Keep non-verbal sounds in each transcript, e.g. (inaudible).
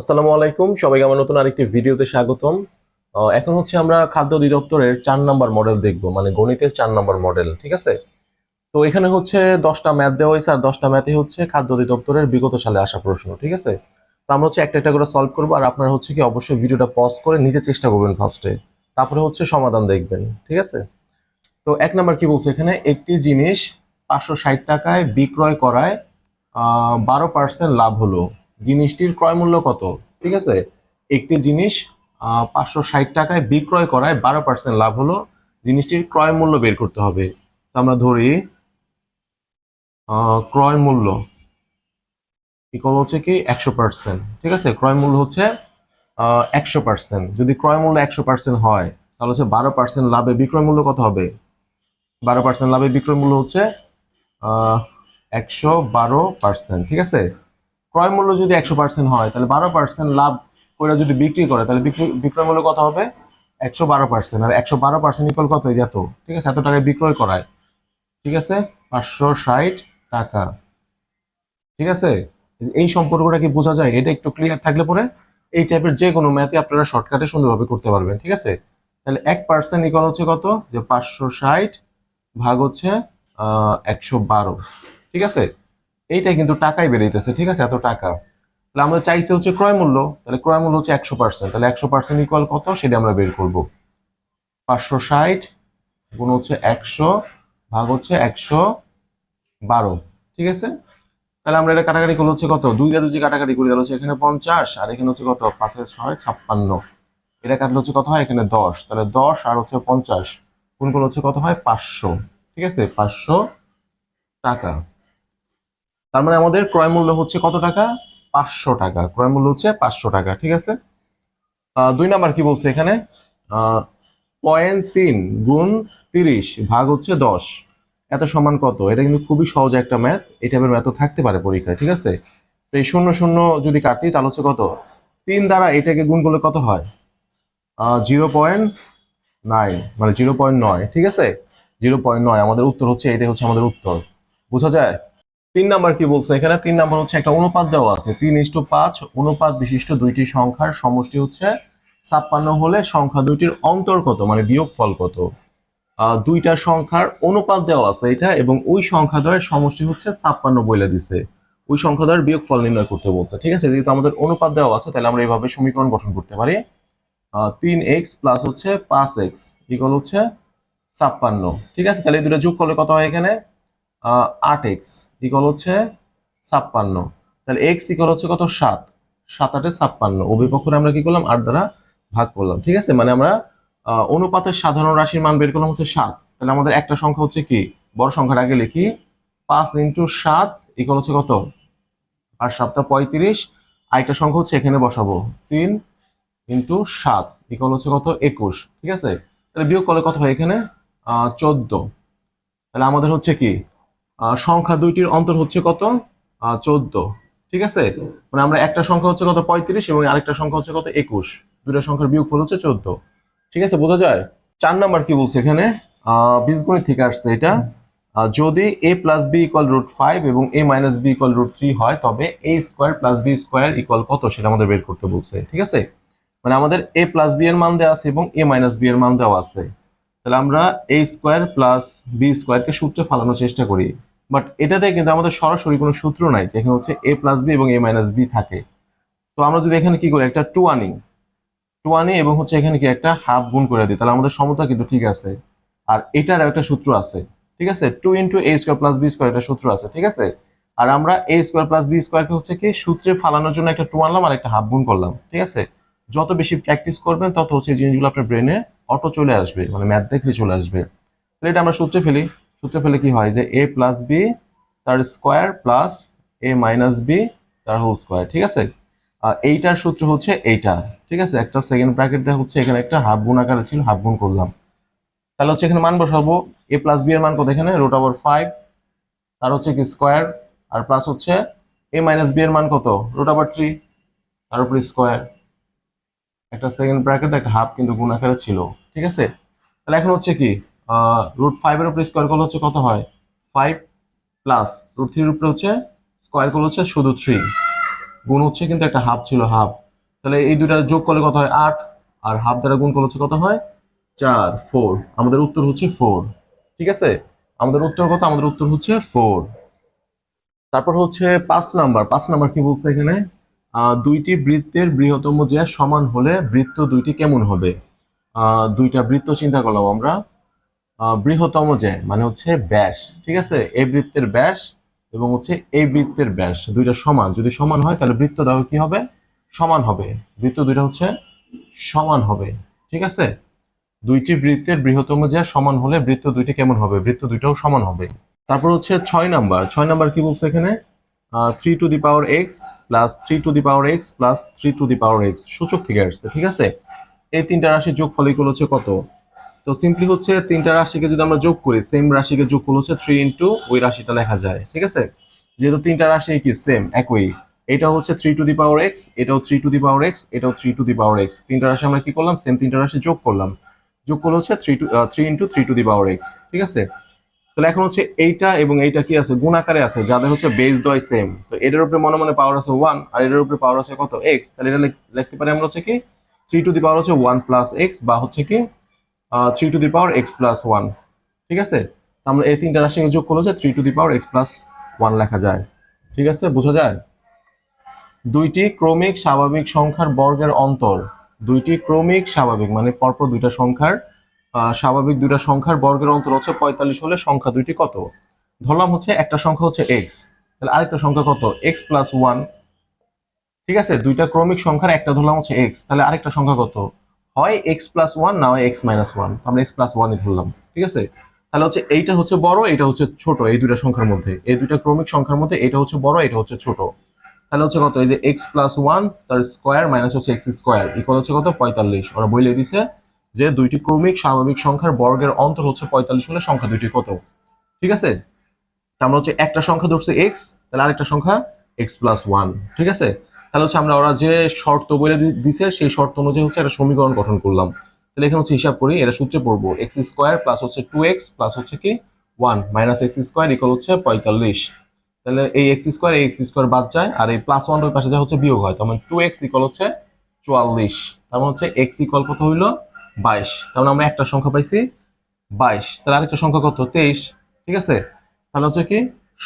আসসালামু আলাইকুম। সবাইকে আমার নতুন আরেকটি ভিডিওতে স্বাগতম। এখন হচ্ছে আমরা খাদ্য অধিদপ্তরের চার নাম্বার মডেল দেখব মানে গণিতের চার নাম্বার মডেল ঠিক আছে? তো এখানে হচ্ছে দশটা ম্যাথ দেওয়া হয়েছে, আর দশটা ম্যাথে হচ্ছে খাদ্য অধিদপ্তরের বিগত সালে আসা প্রশ্ন, ঠিক আছে? তো আমরা হচ্ছে একটা একটা করে সলভ করব, আর আপনারা হচ্ছে কি অবশ্যই ভিডিওটা পজ করে নিজে চেষ্টা করবেন ফার্স্টে তারপরে হচ্ছে সমাধান দেখবেন, ঠিক আছে? তো এক নাম্বার কি বলছে এখানে? একটি জিনিস পাঁচশো ষাট টাকায় বিক্রয় করায় বারো পার্সেন্ট লাভ হলো। জিনিসটির ক্রয় মূল্য কত? ঠিক আছে? একটি জিনিস পাঁচশো ষাট টাকায় বিক্রয় করায় বারো পার্সেন্ট লাভ হলো, জিনিসটির ক্রয় মূল্য বের করতে হবে। আমরা ধরি ক্রয় মূল্য ইকুয়াল হচ্ছে কি একশো পার্সেন্ট ঠিক আছে? ক্রয় মূল্য হচ্ছে একশো পার্সেন্ট যদি ক্রয় মূল্য একশো পার্সেন্ট হয়, তাহলে হচ্ছে বারো পার্সেন্ট লাভে বিক্রয় মূল্য কত হবে? বারো পার্সেন্ট লাভে বিক্রয় মূল্য হচ্ছে একশো বারো পার্সেন্ট ঠিক আছে? ক্রয় মূল্য যদি একশো পার্সেন্ট হয়, তাহলে বারো পার্সেন্ট লাভ করে যদি বিক্রি করে, তাহলে বিক্রি- বিক্রয় মূল্য কত হবে? একশো বারো পার্সেন্ট আর একশো বারো পার্সেন্ট ইকুয়াল কত? এত। ঠিক আছে? এত টাকায় বিক্রয় করায়। ঠিক আছে? পাঁচশো ষাট টাকা। ঠিক আছে? এই সম্পর্কটা কি বোঝা যায়? এটা একটু ক্লিয়ার থাকলে পরে এই টাইপের যে কোনো ম্যাথে আপনারা শর্টকাটে সুন্দরভাবে করতে পারবেন। ঠিক আছে? তাহলে এক পার্সেন্ট ইকুয়াল হচ্ছে কত? যে পাঁচশো ষাট ভাগ হচ্ছে একশো বারো। ঠিক আছে? এইটা কিন্তু টাকাই বেরিয়েছে, ঠিক আছে? এত টাকা। তাহলে আমরা চাইছি হচ্ছে ক্রয় মূল্য, তাহলে ক্রয় মূল্য হচ্ছে একশো পার্সেন্ট তাহলে একশো পার্সেন্ট ইকুয়াল কত? সেটা আমরা বের করব। পাঁচশো ষাট গুণ হচ্ছে একশো, ভাগ হচ্ছে একশো বারো, ঠিক আছে? তাহলে আমরা এটা কাটাকাটি করলে হচ্ছে কত? দুই দিয়ে দুই কাটাকাটি করি, তাহলে হচ্ছে এখানে পঞ্চাশ, আর এখানে হচ্ছে কত? পাঁচের ছয় ছাপ্পান্ন। এটা কাটলে হচ্ছে কত হয়? এখানে দশ। তাহলে দশ আর হচ্ছে পঞ্চাশ, গুণ করলে হচ্ছে কত হয়? পাঁচশো, ঠিক আছে? পাঁচশো টাকা। তার মানে আমাদের ক্রয় মূল্য হচ্ছে কত টাকা? পাঁচশো টাকা। ক্রয় মূল্য হচ্ছে পাঁচশো টাকা, ঠিক আছে? দুই নাম্বার কি বলছে এখানে? পয়েন্ট তিন গুণ তিরিশ ভাগ হচ্ছে দশ। এত সমান কত? এটা কিন্তু খুবই সহজ একটা ম্যাথ। এই টাইপের ম্যাথ থাকতে পারে পরীক্ষায়, ঠিক আছে? তো এই শূন্য শূন্য যদি কাটি, তাহলে হচ্ছে কত? তিন দ্বারা এটাকে গুণ করলে কত হয়? জিরো পয়েন্ট নাইন মানে জিরো পয়েন্ট নয়, ঠিক আছে? জিরো পয়েন্ট নয়, আমাদের উত্তর হচ্ছে, এটাই হচ্ছে আমাদের উত্তর। বোঝা যায়? তিন নাম্বার কি বলছে? এখানে তিন নাম্বার হচ্ছে একটা অনুপাত দেওয়া আছে। তিন ইস্টু পাঁচ, অনুপাত বিশিষ্ট দুইটি সংখ্যার সমষ্টি হচ্ছে ছাপ্পান্ন হলে সংখ্যা দুইটির অন্তর কত? মানে বিয়োগ ফল কত দুইটা সংখ্যার অনুপাত দেওয়া আছে এটা, এবং ওই সংখ্যা দ্বয়ের সমষ্টি হচ্ছে ছাপ্পান্ন বলে দিছে। ওই সংখ্যা দ্বয়ের বিয়োগ ফল নির্ণয় করতে বলছে। ঠিক আছে? যেহেতু আমাদের অনুপাত দেওয়া আছে, তাহলে আমরা এইভাবে সমীকরণ গঠন করতে পারি। তিন এক্স প্লাস হচ্ছে পাঁচ এক্স ইকুয়াল হচ্ছে ছাপ্পান্ন। ঠিক আছে? তাহলে এই দুটো যোগ করলে কত হয় এখানে? আট এক্স ইকুয়াল হচ্ছে ছাপ্পান্ন। তাহলে এক্স ইকুয়াল হচ্ছে কত? সাত। সাত, আটে ছাপ্পান্ন। অভিপক্ষরে আমরা কি করলাম? আট দ্বারা ভাগ করলাম। ঠিক আছে? মানে আমরা অনুপাতের সাধারণ রাশির মান বের করলাম হচ্ছে সাত। তাহলে আমাদের একটা সংখ্যা হচ্ছে কি? বড় সংখ্যার আগে লিখি। পাঁচ ইন্টু সাত ইকুয়াল হচ্ছে কত? আর সাতটা পঁয়ত্রিশ। আরেকটা সংখ্যা হচ্ছে এখানে বসাবো। তিন ইন্টু সাত ইকুয়াল হচ্ছে কত? একুশ। ঠিক আছে? তাহলে বিয়োগ করলে কত হয় এখানে? চোদ্দ। তাহলে আমাদের হচ্ছে কি? সংখ্যা দুইটির অন্তর হচ্ছে কত? চোদ্দ। ঠিক আছে? মানে আমরা একটা সংখ্যা হচ্ছে কত? পঁয়ত্রিশ এবং আরেকটা সংখ্যা হচ্ছে কত? একুশ। দুইটা সংখ্যার বিয়োগফল হচ্ছে চোদ্দ। ঠিক আছে? বোঝা যায়? চার নাম্বার কি বলছে এখানে? বীজগণিত থেকে আসছে এটা। যদি A plus B equal root five এবং A minus B equal root three হয়, তবে A square plus B square equal কত? সেটা আমাদের বের করতে বলছে। ঠিক আছে? মানে আমাদের এ প্লাস বি এর মান দেওয়া আছে এবং এ মাইনাস বি এর মান দেওয়া আছে। তাহলে আমরা এ স্কোয়ার প্লাস বি স্কোয়ারকে সূত্রে ফালানোর চেষ্টা করি। বাট এটাতে কিন্তু আমাদের সরাসরি কোনো সূত্র নাই যেখানে হচ্ছে এ প্লাস বি এবং এ মাইনাস বি থাকে। তো আমরা যদি এখানে কি করি, একটা টু আনি। টু আনি এবং হচ্ছে এখানে কি একটা হাফ গুণ করে দিই, তাহলে আমাদের সমতা কিন্তু ঠিক আছে। আর এটার একটা সূত্র আছে, ঠিক আছে? Two into A square plus B square একটা সূত্র আছে, ঠিক আছে? আর আমরা এ স্কোয়ার প্লাস বি স্কোয়ারকে হচ্ছে কি সূত্রে ফালানোর জন্য একটা টু আনলাম আর একটা হাফ গুণ করলাম, ঠিক আছে? যত বেশি প্র্যাকটিস করবেন, তত হচ্ছে জিনিসগুলো আপনার ব্রেনে অটো চলে আসবে মানে ম্যাথ দেখলে চলে আসবে। তাহলে এটা আমরা সূত্রে ফেলি। সূত্রে ফেলে কি হয় যে এ প্লাস বি তার square plus A minus B তার হোল স্কোয়ার ঠিক আছে? এইটার সূত্র হচ্ছে এইটা, ঠিক আছে? একটা সেকেন্ড ব্র্যাকেট দেওয়া হচ্ছে, এখানে একটা হাফ গুণ আকারে ছিল হাফ গুণ করলাম। তাহলে হচ্ছে এখানে মান বসাবো। এ প্লাস বি এর মান কত এখানে? রুট ফাইভ তার হচ্ছে কি স্কোয়ার আর প্লাস হচ্ছে এ মাইনাস বি এর মান কত? রুট থ্রি তার উপর স্কোয়ার একটা সেকেন্ড ব্র্যাকেট একটা হাফ কিন্তু গুণ আকারে ছিল, ঠিক আছে? তাহলে এখন হচ্ছে কি রুট ফাইভ এর উপর স্কোয়ার করলে হচ্ছে কত হয়? ফাইভ প্লাস রুট থ্রির উপরে হচ্ছে স্কোয়ার করলে হচ্ছে শুধু থ্রি গুণ হচ্ছে কিন্তু একটা হাফ ছিল হাফ তাহলে এই দুটা যোগ করলে কত হয়? আট, আর হাফ দ্বারা গুণ করলে হচ্ছে কত হয়? চার ফোর আমাদের উত্তর হচ্ছে ফোর ঠিক আছে? আমাদের উত্তর কত? আমাদের উত্তর হচ্ছে ফোর তারপর হচ্ছে পাঁচ নাম্বার পাঁচ নাম্বার কি বলছে এখানে? দুইটি বৃত্তের বৃহত্তম যে সমান হলে বৃত্ত দুইটি কেমন হবে? দুইটা বৃত্ত চিন্তা করলাম আমরা। বৃহত্তম যে মানে হচ্ছে ব্যাস, ঠিক আছে? এই বৃত্তের ব্যাস এবং হচ্ছে এই বৃত্তের ব্যাস, দুইটা সমান। যদি সমান হয়, তাহলে বৃত্ত দেওয়া কি হবে? সমান হবে। বৃত্ত দুইটা হচ্ছে সমান হবে, ঠিক আছে? দুইটি বৃত্তের বৃহত্তম যে সমান হলে বৃত্ত দুইটি কেমন হবে? বৃত্ত দুইটাও সমান হবে। তারপর হচ্ছে ছয় নাম্বার। ছয় নাম্বার কি বলছে এখানে? Three to the power x plus three to the power x plus three to the power x সূচক থেকে আসছে, ঠিক আছে? এই তিনটা রাশির যোগফল ইকুয়াল হচ্ছে কত? তো সিম্পলি হচ্ছে তিনটা রাশিকে যদি আমরা যোগ করি সেম রাশিকে যোগ করলে হচ্ছে থ্রি ইন্টু ওই রাশিটা লেখা যায়, ঠিক আছে? যেহেতু তিনটা রাশি কি সেম একই। এটা হচ্ছে three to the power x এটাও three to the power x এটাও three to the power x তিনটা রাশি আমরা কি করলাম? সেম তিনটা রাশি যোগ করলাম। যোগ করলে হচ্ছে three to three into three to the power x ঠিক আছে? তাহলে এখন হচ্ছে এইটা এবং এইটা কি আছে? গুণ আকারে আছে, যাদের হচ্ছে বেস দয় সেম তো এটার উপরে মনে মনে পাওয়ার আছে ওয়ান আর এটার উপরে পাওয়ার আছে কত? এক্স তাহলে এটা লিখতে পারি আমরা হচ্ছে কি? থ্রি টু দি পাওয়ার হচ্ছে ওয়ান প্লাস এক্স বা হচ্ছে কি? Three to the power x plus one ঠিক আছে? আমরা এই তিনটা রাশিকে যোগ করলে হচ্ছে three to the power x plus one লেখা যায়। ঠিক আছে? বোঝা যায়? দুইটি ক্রমিক স্বাভাবিক সংখ্যার বর্গের অন্তর। দুইটি ক্রমিক স্বাভাবিক মানে পরপর দুইটা সংখ্যার স্বাভাবিক দুইটা সংখ্যার বর্গের অন্তর হচ্ছে পঁয়তাল্লিশ হলে সংখ্যা দুইটি কত? ধরলাম হচ্ছে একটা সংখ্যা হচ্ছে এক্স তাহলে আরেকটা সংখ্যা কত? এক্স প্লাস ওয়ান ঠিক আছে? দুইটা ক্রমিক সংখ্যার একটা ধরলাম হচ্ছে এক্স তাহলে আরেকটা সংখ্যা কত? হয় এক্স প্লাস ওয়ান না হয় এক্স মাইনাস ওয়ান আমরা এক্স প্লাস ওয়ানই ধরলাম, ঠিক আছে? তাহলে হচ্ছে এইটা হচ্ছে বড় এটা হচ্ছে ছোট এই দুইটা সংখ্যার মধ্যে। এই দুইটা ক্রমিক সংখ্যার মধ্যে এটা হচ্ছে বড় এটা হচ্ছে ছোট। তাহলে হচ্ছে কত? এই যে এক্স প্লাস ওয়ান তার স্কোয়ার মাইনাস হচ্ছে এক্স স্কোয়ার ইকুয়াল হচ্ছে কত? পঁয়তাল্লিশ। ওরা বলে দিছে যে দুইটি ক্রমিক স্বাভাবিক সংখ্যার বর্গের অন্তর হচ্ছে পঁয়তাল্লিশ হলে সংখ্যা দুইটি কত? ঠিক আছে? আমরা হচ্ছে একটা সংখ্যা ধরছে এক্স তাহলে আরেকটা সংখ্যা এক্স প্লাস ওয়ান ঠিক আছে? তাহলে হচ্ছে আমরা ওরা যে শর্ত বলে দিছে, সেই শর্ত অনুযায়ী হচ্ছে একটা সমীকরণ গঠন করলাম। তাহলে এখানে হচ্ছে হিসাব করি, এটা সূত্রে পড়ব এক্স স্কোয়ার প্লাস হচ্ছে টু এক্স প্লাস হচ্ছে কি? One minus x square equal হচ্ছে পঁয়তাল্লিশ। তাহলে এই এক্স স্কোয়ার এই এক্স স্কোয়ার বাদ যায়, আর এই প্লাস ওয়ান পাশে যা হচ্ছে বিয়োগ হয়, তার মানে টু এক্স ইকুয়াল হচ্ছে চুয়াল্লিশ। তার মানে হচ্ছে এক্স ইকুয়াল কত হইল? বাইশ। মানে আমরা একটা সংখ্যা পাইছি বাইশ। তাহলে আরেকটা সংখ্যা কত? তেইশ। ঠিক আছে? তাহলে হচ্ছে কি,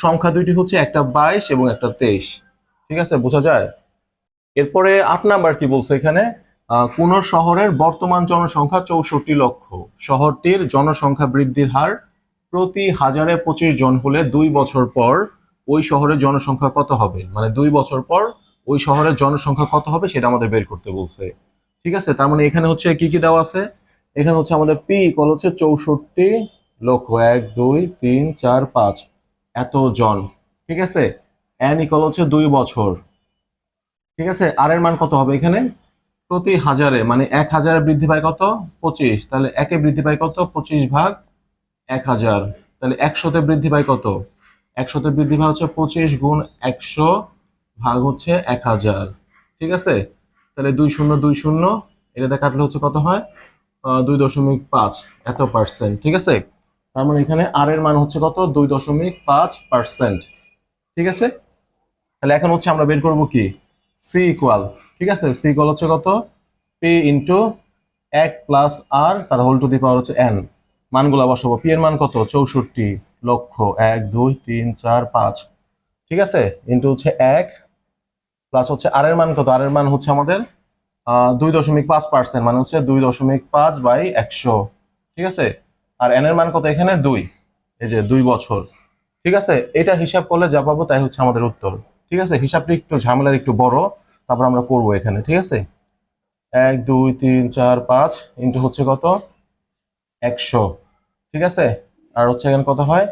সংখ্যা দুইটি হচ্ছে একটা বাইশ এবং একটা তেইশ। ঠিক আছে? বোঝা যায়? এরপরে আট নাম্বার কি বলছে এখানে? কোন শহরের বর্তমান জনসংখ্যা চৌষট্টি লক্ষ। শহরটির জনসংখ্যা বৃদ্ধির হার প্রতি হাজারে পঁচিশ জন হলে দুই বছর পর ওই শহরের জনসংখ্যা কত হবে? মানে দুই বছর পর ওই শহরের জনসংখ্যা কত হবে সেটা আমাদের বের করতে বলছে। ঠিক আছে? তার মানে এখানে হচ্ছে কি কি দেওয়া আছে? এখানে হচ্ছে আমাদের পি ইকুয়াল হচ্ছে চৌষট্টি লক্ষ এক, দুই, তিন, চার, পাঁচ এত জন ঠিক আছে? এন ইকল হচ্ছে দুই বছর। ঠিক আছে? আর এর মান কত হবে এখানে? প্রতি হাজারে মানে এক হাজারে বৃদ্ধি পায় কত? পঁচিশ। তাহলে একে বৃদ্ধি পায় কত? পঁচিশ ভাগ এক হাজার। তাহলে একশোতে বৃদ্ধি পায় কত? একশোতে বৃদ্ধি পায় হচ্ছে পঁচিশ গুণ একশো ভাগ হচ্ছে এক হাজার। ঠিক আছে? তাহলে দুই শূন্য দুই শূন্য এটাতে কাটলে হচ্ছে কত হয়? দুই দশমিক পাঁচ এত পার্সেন্ট ঠিক আছে? তার মানে এখানে আর এর মান হচ্ছে কত? দুই দশমিক পাঁচ পার্সেন্ট ঠিক আছে? তাহলে এখন হচ্ছে আমরা বের করব কি? সি ইকুয়াল ঠিক আছে? সি ইকুয়াল হচ্ছে কত? পি ইন্টু এক প্লাস আর তার হোল টু দি পাওয়ার হচ্ছে এন মানগুলা বসাবো। পি এর মান কত? চৌষট্টি লক্ষ এক, দুই, তিন, চার, পাঁচ, ঠিক আছে? ইন্টু হচ্ছে এক প্লাস হচ্ছে আর এর মান কত? আর এর মান হচ্ছে আমাদের দুই দশমিক পাঁচ পার্সেন্ট মানে হচ্ছে দুই দশমিক পাঁচ বাই একশো। ঠিক আছে? আর এন এর মান কত এখানে? দুই। এই যে দুই বছর। ঠিক আছে? এটা হিসাব করলে যা পাবো তাই হচ্ছে আমাদের উত্তর। ঠিক আছে? হিসাবটি একটু ঝামেলার একটু বড়, তারপর আমরা করব এখানে। ঠিক আছে? এক, দুই, তিন, চার, পাঁচ ইন্টু হচ্ছে কত? একশো। ঠিক আছে? আর হচ্ছে এখানে কত হয়?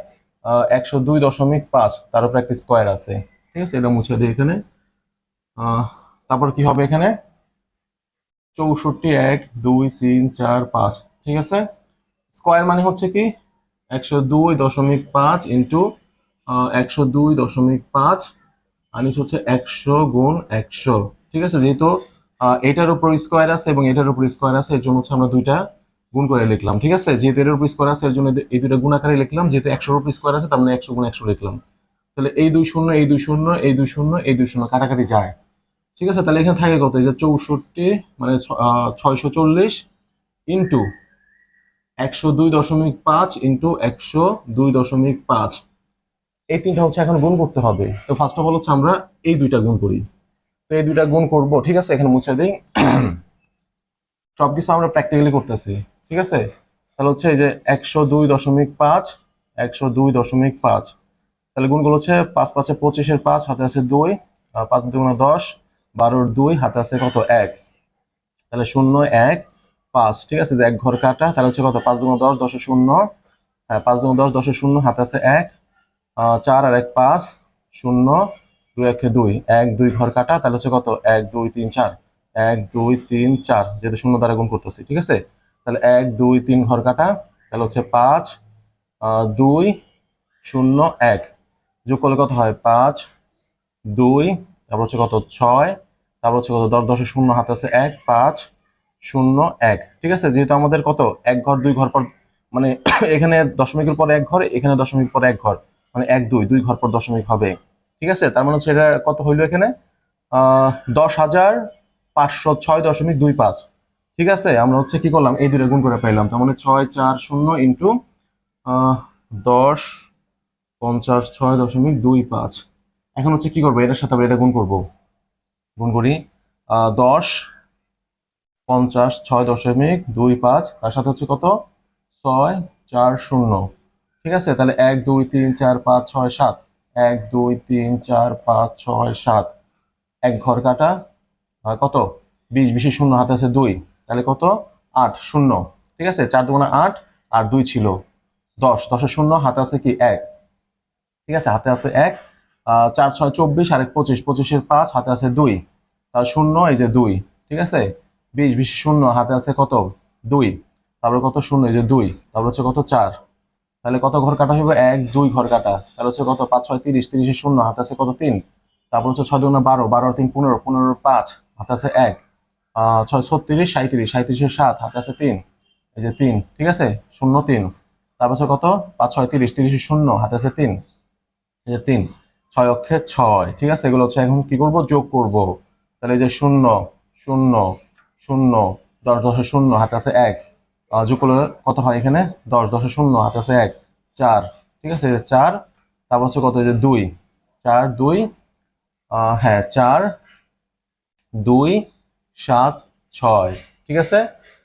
একশো দুই দশমিক পাঁচ। তার উপর একটা স্কোয়ার আছে। ঠিক আছে? এটা মুছে দিই এখানে। তারপর কি হবে এখানে? চৌষট্টি এক, দুই, তিন, চার, পাঁচ, ঠিক আছে? স্কোয়ার মানে হচ্ছে কি? একশো দুই দশমিক পাঁচ ইন্টু একশো দুই দশমিক পাঁচ, আর হচ্ছে একশো গুণ একশো, ঠিক আছে? যেহেতু এটার উপর স্কোয়ার আছে এবং এটার উপর স্কোয়ার আছে, এর জন্য হচ্ছে আমরা দুইটা গুণ করে লিখলাম, ঠিক আছে? যেহেতু এটার উপর স্কোয়ার আছে, এর জন্য এই দুইটা গুণ আকারে লিখলাম, যেহেতু একশোর উপর স্কোয়ার আছে, তার মানে একশো গুণ একশো লিখলাম। তাহলে এই দুই শূন্য, এই দুই শূন্য, এই দুই শূন্য, এই দুই শূন্য কাটাকাটি যায়। ঠিক আছে? তাহলে এখানে থাকে কত? এই যে চৌষট্টি মানে ছয়শো চল্লিশ ইন্টু একশো দুই দশমিক পাঁচ ইন্টু একশো দুই দশমিক পাঁচ। এই তিনটা হচ্ছে এখন গুণ করতে হবে। তো ফার্স্ট অফ অল হচ্ছে আমরা এই দুইটা গুণ করি। তো এই দুইটা গুণ করব, ঠিক আছে? এখানে মুছে দিই। (clears throat) সবকিছু আমরা প্র্যাকটিক্যালি করতেছি, ঠিক আছে? তাহলে হচ্ছে এই যে একশো দুই দশমিক পাঁচ, একশো দুই দশমিক পাঁচ। তাহলে গুণগুলো হচ্ছে পাঁচ পাঁচে পঁচিশের পাঁচ হাতে আছে দুই পাঁচ দুগুণে দশ। বারোর দুই, হাতে আছে কত? এক। তাহলে শূন্য, এক, পাঁচ, ঠিক আছে? যে এক ঘর কাটা, তাহলে হচ্ছে কত? পাঁচ দুগুণ দশ, দশে শূন্য। হ্যাঁ পাঁচ দুগুণ দশ, দশে শূন্য, হাতে আছে এক। চার আর এক, পাঁচ, শূন্য, দুই একে দুই। এক, দুই ঘর কাটা, তাহলে হচ্ছে কত? এক, দুই, তিন, চার। এক, দুই, তিন, চার, যেহেতু শূন্য দ্বারা গুণ করতেছি, ঠিক আছে? তাহলে এক, দুই, তিন ঘর কাটা, তাহলে হচ্ছে পাঁচ দুই, শূন্য, এক। যোগ করলে কত হয়? পাঁচ, দুই, তারপর হচ্ছে কত? ছয় তারপর হচ্ছে কত? দশ, দশের শূন্য হাতে আছে এক, পাঁচ, শূন্য, এক। ঠিক আছে? যেহেতু আমাদের কত? এক ঘর, দুই ঘর পর মানে (coughs) এখানে দশমিকের পর এক ঘর, এখানে দশমিক পর এক ঘর। মানে এক, দুই দুই ঘর পর দশমিক হবে। ঠিক আছে? তার মানে হচ্ছে এটা কত হইল এখানে? দশ হাজার পাঁচশো ছয় দশমিক দুই পাঁচ। ঠিক আছে? আমরা হচ্ছে কি করলাম? এই দুটো গুণ করে পাইলাম। তার মানে ছয়, চার, শূন্য ইন্টু দশ, পঞ্চাশ, ছয় দশমিক দুই পাঁচ। এখন হচ্ছে কি করব? এটার সাথে আবার এটা গুণ করব। গুণ করি দশ, পঞ্চাশ, ছয় দশমিক দুই পাঁচ, তার সাথে হচ্ছে কত? ছয়, চার, শূন্য। ঠিক আছে? তাহলে এক, দুই, তিন, চার, পাঁচ, ছয়, সাত। এক, দুই, তিন, চার, পাঁচ, ছয়, সাত। এক ঘর কাটা কত? বিশ বিশে শূন্য, হাতে আছে দুই। তাহলে কত? আট, শূন্য। ঠিক আছে? চার দুগুণে আট, আর দুই ছিল দশ। দশের শূন্য, হাতে আছে কি? এক। ঠিক আছে? হাতে আছে এক চার, ছয়, চব্বিশ আর এক পঁচিশ, পঁচিশের পাঁচ, হাতে আছে দুই, তার শূন্য, এই যে দুই, ঠিক আছে? বিশ বিশ, শূন্য, হাতে আছে কত? দুই, তারপরে কত শূন্য, এই যে দুই, তারপর হচ্ছে কত? চার, তাহলে কত ঘর কাটা হবে এক, দুই ঘর কাটা, তাহলে হচ্ছে কত? পাঁচ, ছয়, তিরিশ তিরিশের শূন্য, হাতে আছে কত? তিন, তারপর হচ্ছে ছয় দুগুণে বারো বারো, তিন, পনেরো পনেরো, পাঁচ, হাতে আছে এক ছয়, ছত্রিশ সাঁত্রিশ সাঁত্রিশের সাত, হাতে আছে তিন, এই যে তিন, ঠিক আছে? শূন্য, তিন, তারপর হচ্ছে কত? পাঁচ, ছয়, তিরিশ তিরিশের শূন্য, হাতে আছে তিন, এই যে তিন ছয় অক্ষে ছয়, ঠিক আছে? এগুলো হচ্ছে এখন কি করব? যোগ করব। তাহলে এই যে শূন্য শূন্য শূন্য, দশ দশে শূন্য, হাতে আছে এক। যোগ করলে কত হয় এখানে? দশ দশে শূন্য, হাতে আছে এক। চার, ঠিক আছে? চার, তারপর হচ্ছে কত? যে দুই। চার, দুই হ্যাঁ চার, দুই, সাত, ছয়, ঠিক আছে?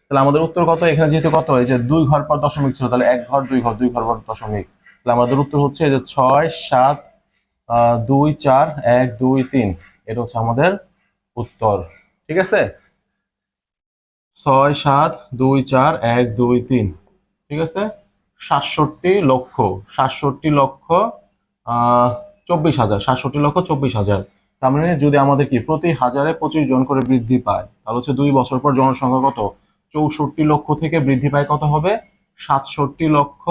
তাহলে আমাদের উত্তর কত? এখানে যেহেতু কত? এই যে দুই ঘর পর দশমিক ছিল, তাহলে এক ঘর, দুই ঘর দুই ঘর পর দশমিক। তাহলে আমাদের উত্তর হচ্ছে যে ছয়, সাত দুই চার, এক, দুই, তিন। এটা হচ্ছে আমাদের উত্তর। ঠিক আছে? ছয়, সাত, দুই, চার, এক, দুই, তিন। ঠিক আছে? সাতষট্টি লক্ষ। সাতষট্টি লক্ষ চব্বিশ হাজার। সাতষট্টি লক্ষ, চব্বিশ হাজার। তার মানে যদি আমাদের কি, প্রতি হাজারে পঁচিশ জন করে বৃদ্ধি পায়, তাহলে হচ্ছে দুই বছর পর জনসংখ্যা কত? চৌষট্টি লক্ষ থেকে বৃদ্ধি পায় কত হবে? সাতষট্টি লক্ষ,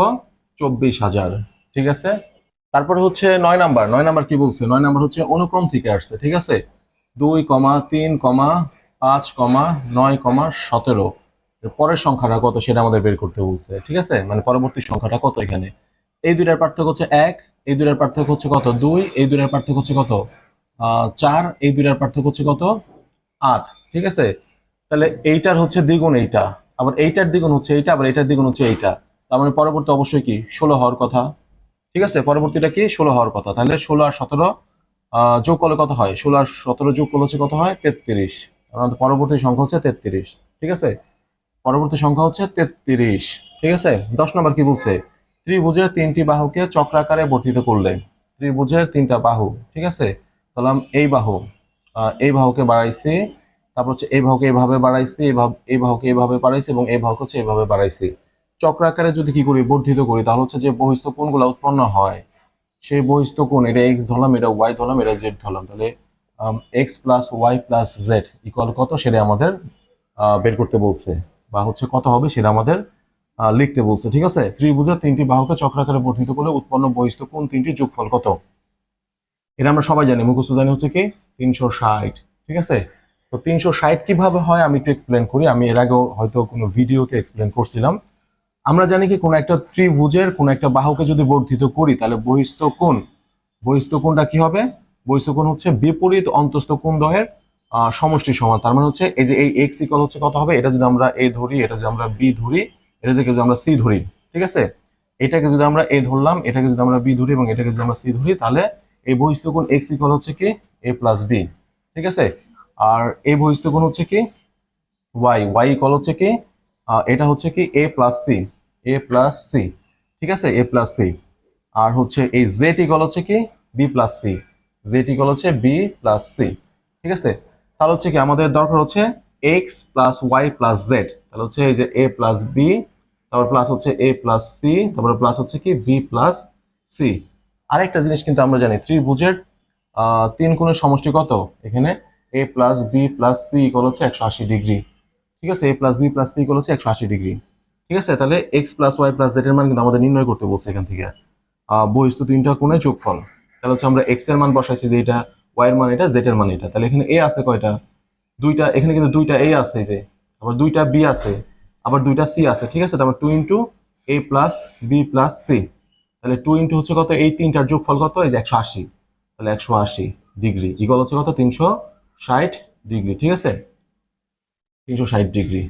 চব্বিশ হাজার। ঠিক আছে? তারপরে হচ্ছে নয় নাম্বার নয় নাম্বার কি বলছে? নয় নাম্বার হচ্ছে অনুক্রম থেকে আসছে, ঠিক আছে? দুই কমা, তিন কমা, পাঁচ কমা, নয় কমা, সতেরো। পরের সংখ্যাটা কত সেটা আমাদের বের করতে বলছে, ঠিক আছে? মানে পরবর্তী সংখ্যাটা কত এখানে? এই দুইটার পার্থক্য হচ্ছে এক, এই দুইটার পার্থক্য হচ্ছে কত? দুই, এই দুইটার পার্থক্য হচ্ছে কত? চার, এই দুইটার পার্থক্য হচ্ছে কত? আট, ঠিক আছে? তাহলে এইটার হচ্ছে দ্বিগুণ এইটা। আবার এইটার দ্বিগুণ হচ্ছে এইটা, আবার এইটার দ্বিগুণ হচ্ছে এইটা। তার মানে পরবর্তী অবশ্যই কি? ষোলো হওয়ার কথা। ঠিক আছে? পরবর্তীটা কি? ষোলো হওয়ার কথা। তাহলে ষোলো আর সতেরো যোগ করলে কত হয়? ষোলো আর সতেরো যোগ করলে হচ্ছে কত হয়? তেত্রিশ। পরবর্তী সংখ্যা হচ্ছে তেত্রিশ। ঠিক আছে? পরবর্তী সংখ্যা হচ্ছে তেত্রিশ। ঠিক আছে? দশ নম্বর কি বলছে? ত্রিভুজের তিনটি বাহুকে চক্রাকারে বর্ধিত করলে। ত্রিভুজের তিনটা বাহু। ঠিক আছে? তাহলে এই বাহু এই বাহুকে বাড়াইছি। তারপর হচ্ছে এই বাহুকে এইভাবে বাড়াইছি, এই বাহুকে এইভাবে বাড়াইছি এবং এই বাহুকে হচ্ছে এইভাবে বাড়াইছি। চক্রাকারে যদি কি করি, বর্ধিত করি, তাহলে হচ্ছে যে বহিস্থ কোণগুলো উৎপন্ন হয়। সেই বহিস্থ কোণ, এটা এক্স ধরলাম, এটা ওয়াই ধরলাম, এটা জেড ধরলাম। তাহলে x plus y plus z equal কত সেটা আমাদের বের করতে বলছে। বা হচ্ছে কত হবে সেটা আমাদের লিখতে বলছে, ঠিক আছে? ত্রিভুজের তিনটি বাহুকে চক্রাকারে বর্ধিত করলে উৎপন্ন বহিস্থ কোণ তিনটি যোগফল কত? এটা আমরা সবাই জানি, মুখস্থ জানি হচ্ছে কি? তিনশো ষাট, ঠিক আছে? তো তিনশো ষাট কীভাবে হয়, আমি একটু এক্সপ্লেন করি। আমি এর আগেও হয়তো কোনো ভিডিওতে এক্সপ্লেন করছিলাম। আমরা জানি কি, কোনো একটা ত্রিভুজের, কোনো একটা বাহুকে যদি বর্ধিত করি, তাহলে বহিস্থ কোণ, বহিস্থ কোণটা কি হবে? বহিস্থ কোণ হচ্ছে বিপরীত অন্তস্থ কোণ দ্বয়ের সমষ্টি সমান। তার মানে হচ্ছে এই যে এই এক্স ইকুয়াল হচ্ছে কত হবে? এটা যদি আমরা এ ধরি, এটা যদি আমরা বি ধরি, এটা থেকে যদি আমরা সি ধরি, ঠিক আছে? এটাকে যদি আমরা এ ধরলাম, এটাকে যদি আমরা বি ধরি এবং এটাকে যদি আমরা সি ধরি, তাহলে এই বহিস্থ কোণ এক্স ইকুয়াল হচ্ছে কি? এ প্লাস বি ঠিক আছে? আর এই বহিস্থ কোণ হচ্ছে কি? ওয়াই ওয়াই ইকুয়াল হচ্ছে কি? এটা হচ্ছে কি A plus C A plus C ঠিক আছে? এ প্লাস সি আর হচ্ছে এই জেড ইকুয়াল হচ্ছে কি B plus C z equal হচ্ছে বি প্লাস সি ঠিক আছে? তাহলে হচ্ছে কি আমাদের দরকার হচ্ছে x plus y plus z তাহলে হচ্ছে এই যে এ প্লাস বি তারপর প্লাস হচ্ছে এ প্লাস সি তারপরে প্লাস হচ্ছে কি বি প্লাস সি আরেকটা জিনিস কিন্তু আমরা জানি, ত্রিভুজের তিন কোণের সমষ্টি কত? এখানে A plus B plus C equal হচ্ছে একশো আশি ডিগ্রি। ঠিক আছে? A plus B plus C equal হচ্ছে একশো আশি ডিগ্রি ঠিক আছে? তাহলে x plus y plus z এর মান কিন্তু আমাদের নির্ণয় করতে বলছে এখান থেকে। বহিস্থ তিনটা কোণে যোগফল। তাহলে হচ্ছে আমরা এক্সের মান বসাইছি যে এটা ওয়াই এর মান এটা জেড এর মান এটা। তাহলে এখানে এ আছে কয়টা? দুইটা, এখানে কিন্তু দুইটা এ আছে যে। আবার দুইটা বি আছে, আবার দুইটা সি আছে। ঠিক আছে? তারপর two into A plus B plus C তাহলে টু ইন্টু হচ্ছে কত? এই তিনটার যোগফল কত? এই যে একশো আশি। তাহলে একশো আশি ডিগ্রি ইকুয়াল হচ্ছে কত? তিনশো ষাট ডিগ্রি ঠিক আছে? তিনশো ষাট ডিগ্রি।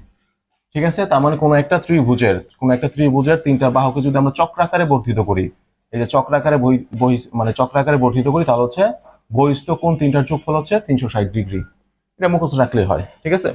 ঠিক আছে? তার মানে কোনো একটা ত্রিভুজের, কোনো একটা ত্রিভুজের তিনটা বাহুকে যদি আমরা চক্রাকারে বর্ধিত করি, এই যে চক্রাকারে বহি মানে চক্রাকারে বর্ধিত করি, তাহলে হচ্ছে বহিস্থ কোন তিনটার যোগফল হচ্ছে তিনশো ষাট ডিগ্রি। এটা মুখস্থ রাখলে হয়, ঠিক আছে?